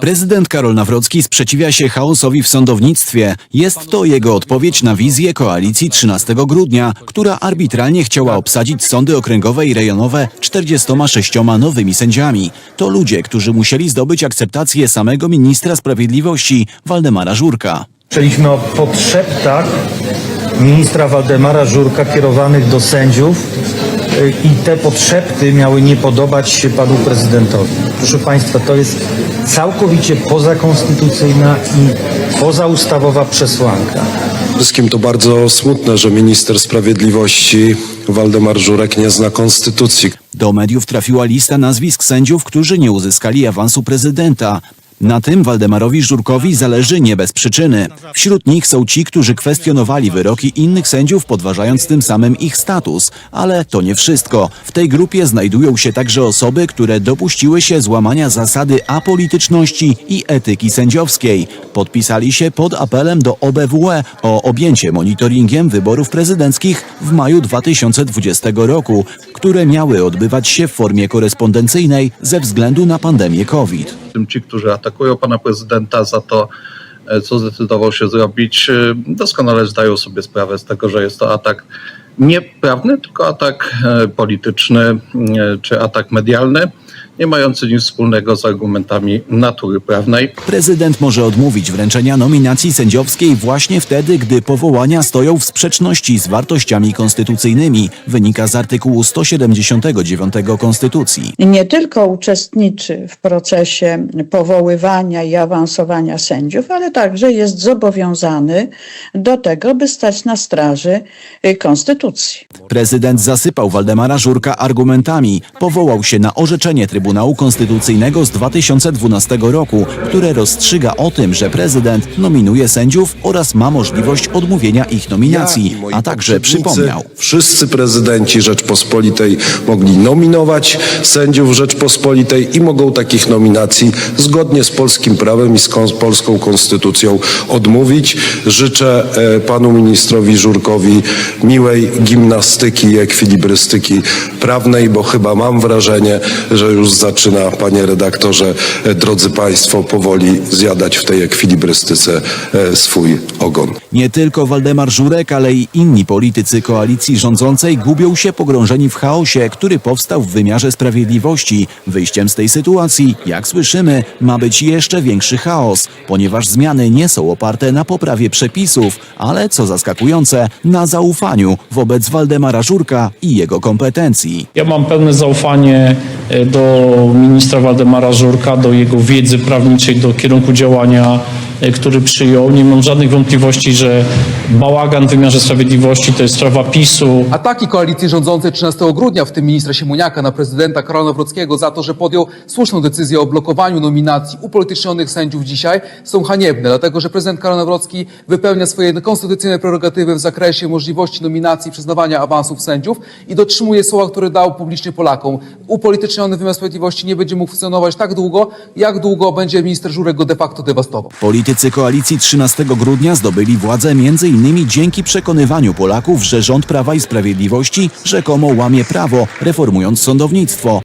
Prezydent Karol Nawrocki sprzeciwia się chaosowi w sądownictwie. Jest to jego odpowiedź na wizję koalicji 13 grudnia, która arbitralnie chciała obsadzić sądy okręgowe i rejonowe 46 nowymi sędziami. To ludzie, którzy musieli zdobyć akceptację samego ministra sprawiedliwości Waldemara Żurka. Słyszeliśmy o podszeptach ministra Waldemara Żurka kierowanych do sędziów i te podszepty miały nie podobać się panu prezydentowi. Proszę państwa, to jest całkowicie pozakonstytucyjna i pozaustawowa przesłanka. Wszystkim to bardzo smutne, że minister sprawiedliwości Waldemar Żurek nie zna konstytucji. Do mediów trafiła lista nazwisk sędziów, którzy nie uzyskali awansu prezydenta. Na tym Waldemarowi Żurkowi zależy nie bez przyczyny. Wśród nich są ci, którzy kwestionowali wyroki innych sędziów, podważając tym samym ich status. Ale to nie wszystko. W tej grupie znajdują się także osoby, które dopuściły się złamania zasady apolityczności i etyki sędziowskiej. Podpisali się pod apelem do OBWE o objęcie monitoringiem wyborów prezydenckich w maju 2020 roku, które miały odbywać się w formie korespondencyjnej ze względu na pandemię COVID. ci, którzy atakują pana prezydenta za to, e, co zdecydował się zrobić, e, doskonale zdają sobie sprawę z tego, że jest to atak nie prawny, tylko atak e, polityczny czy atak medialny, nie mający nic wspólnego z argumentami natury prawnej. Prezydent może odmówić wręczenia nominacji sędziowskiej właśnie wtedy, gdy powołania stoją w sprzeczności z wartościami konstytucyjnymi, wynika z artykułu 179 Konstytucji. nie tylko uczestniczy w procesie powoływania i awansowania sędziów, ale także jest zobowiązany do tego, by stać na straży y, konstytucji. Prezydent zasypał Waldemara Żurka argumentami. Powołał się na orzeczenie Trybunału Konstytucyjnego z 2012 roku, które rozstrzyga o tym, że prezydent nominuje sędziów oraz ma możliwość odmówienia ich nominacji, a także przypomniał. Wszyscy prezydenci Rzeczpospolitej mogli nominować sędziów Rzeczpospolitej i mogą takich nominacji zgodnie z polskim prawem i z polską konstytucją odmówić. Życzę e, panu ministrowi Żurkowi miłej gimnastyki i ekwilibrystyki prawnej, bo chyba mam wrażenie, że już zaczyna, panie redaktorze, e, drodzy państwo, powoli zjadać w tej ekwilibrystyce e, swój ogon. Nie tylko Waldemar Żurek, ale i inni politycy koalicji rządzącej gubią się pogrążeni w chaosie, który powstał w wymiarze sprawiedliwości. Wyjściem z tej sytuacji, jak słyszymy, ma być jeszcze większy chaos, ponieważ zmiany nie są oparte na poprawie przepisów, ale co zaskakujące, na zaufaniu wobec Waldemara Żurka i jego kompetencji. Ja mam pełne zaufanie do ministra Waldemara Żurka, do jego wiedzy prawniczej, do kierunku działania, który przyjął. Nie mam żadnych wątpliwości, że bałagan w wymiarze sprawiedliwości to jest sprawa PiSu. Ataki koalicji rządzącej 13 grudnia, w tym ministra Siemoniaka, na prezydenta Karola Nawrockiego za to, że podjął słuszną decyzję o blokowaniu nominacji upolitycznionych sędziów dzisiaj, są haniebne, dlatego że prezydent Karol Nawrocki wypełnia swoje konstytucyjne prerogatywy w zakresie możliwości nominacji i przyznawania awansów sędziów i dotrzymuje słowa, które dał publicznie Polakom. Upolityczniony wymiar sprawiedliwości nie będzie mógł funkcjonować tak długo, jak długo będzie minister Żurek go de facto dewastował. Politycy koalicji 13 grudnia zdobyli władzę m.in. dzięki przekonywaniu Polaków, że rząd Prawa i Sprawiedliwości rzekomo łamie prawo, reformując sądownictwo.